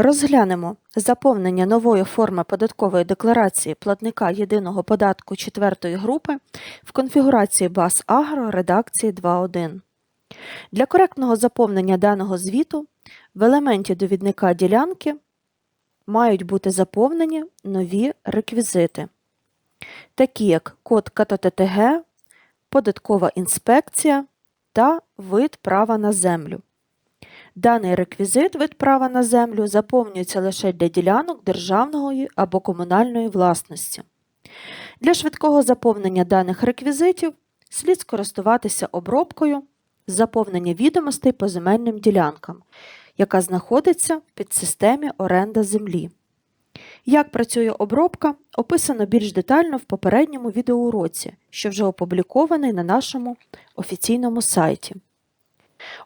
Розглянемо заповнення нової форми податкової декларації платника єдиного податку четвертої групи в конфігурації БАС Агро редакції 2.1. Для коректного заповнення даного звіту в елементі довідника ділянки мають бути заповнені нові реквізити, такі як код КТТГ, податкова інспекція та вид права на землю. Даний реквізит вид права на землю заповнюється лише для ділянок державної або комунальної власності. Для швидкого заповнення даних реквізитів слід скористуватися обробкою заповнення відомостей по земельним ділянкам, яка знаходиться в підсистемі оренда землі. Як працює обробка, описано більш детально в попередньому відеоуроці, що вже опублікований на нашому офіційному сайті.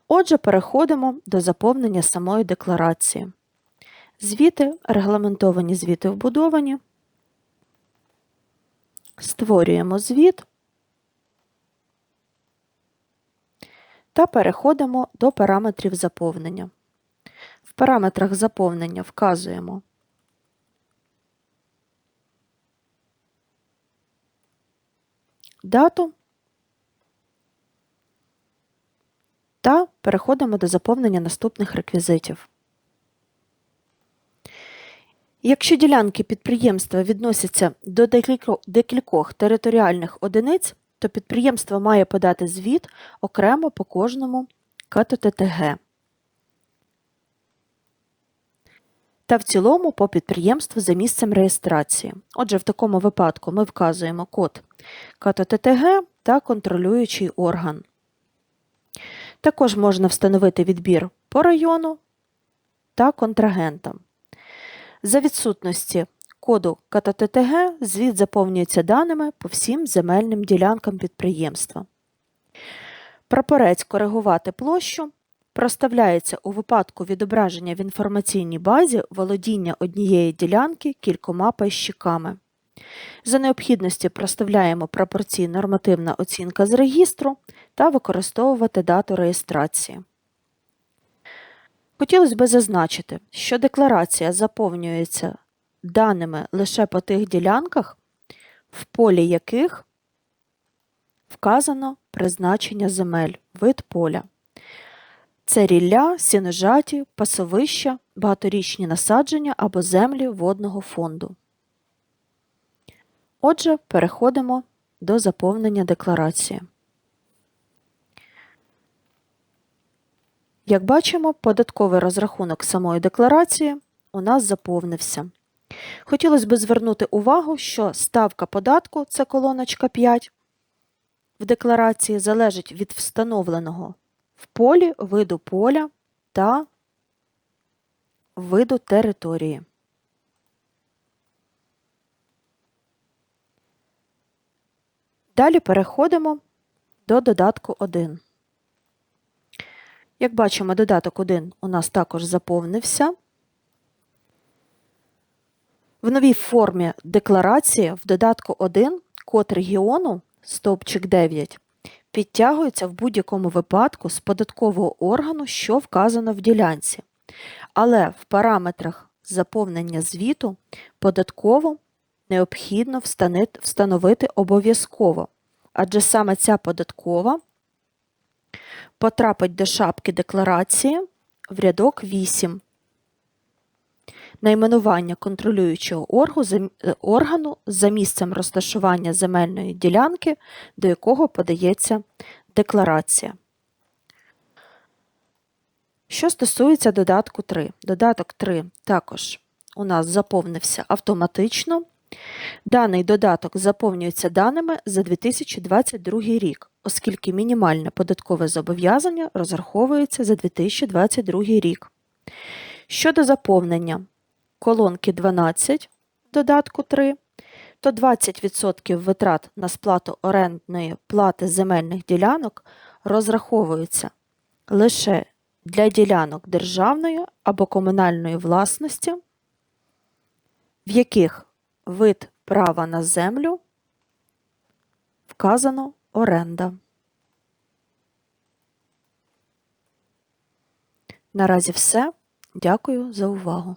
Отже, переходимо до заповнення самої декларації. Звіти, регламентовані звіти вбудовані. Створюємо звіт та переходимо до параметрів заповнення. В параметрах заповнення вказуємо дату та переходимо до заповнення наступних реквізитів. Якщо ділянки підприємства відносяться до декількох територіальних одиниць, то підприємство має подати звіт окремо по кожному КТТГ. Та в цілому по підприємству за місцем реєстрації. Отже, в такому випадку ми вказуємо код КТТГ та контролюючий орган. Також можна встановити відбір по району та контрагентам. За відсутності коду КТТГ звіт заповнюється даними по всім земельним ділянкам підприємства. Прапорець коригувати площу проставляється у випадку відображення в інформаційній базі володіння однієї ділянки кількома пайщиками. За необхідності проставляємо пропорції нормативна оцінка з регістру та використовувати дату реєстрації. Хотілося б зазначити, що декларація заповнюється даними лише по тих ділянках, в полі яких вказано призначення земель, вид поля. Це рілля, сіножаті, пасовища, багаторічні насадження або землі водного фонду. Отже, переходимо до заповнення декларації. Як бачимо, податковий розрахунок самої декларації у нас заповнився. Хотілося б звернути увагу, що ставка податку це колоночка 5 в декларації залежить від встановленого в полі виду поля та виду території. Далі переходимо до додатку 1. Як бачимо, додаток 1 у нас також заповнився. В новій формі декларації в додатку 1 код регіону стовпчик 9 підтягується в будь-якому випадку з податкового органу, що вказано в ділянці. Але в параметрах заповнення звіту податково необхідно встановити обов'язково, адже саме ця податкова потрапить до шапки декларації в рядок 8. Найменування контролюючого органу за місцем розташування земельної ділянки, до якого подається декларація. Що стосується додатку 3. Додаток 3 також у нас заповнився автоматично. Даний додаток заповнюється даними за 2022 рік, оскільки мінімальне податкове зобов'язання розраховується за 2022 рік. Щодо заповнення колонки 12 додатку 3, то 20% витрат на сплату орендної плати земельних ділянок розраховуються лише для ділянок державної або комунальної власності, в яких вид права на землю вказано оренда. Наразі все. Дякую за увагу!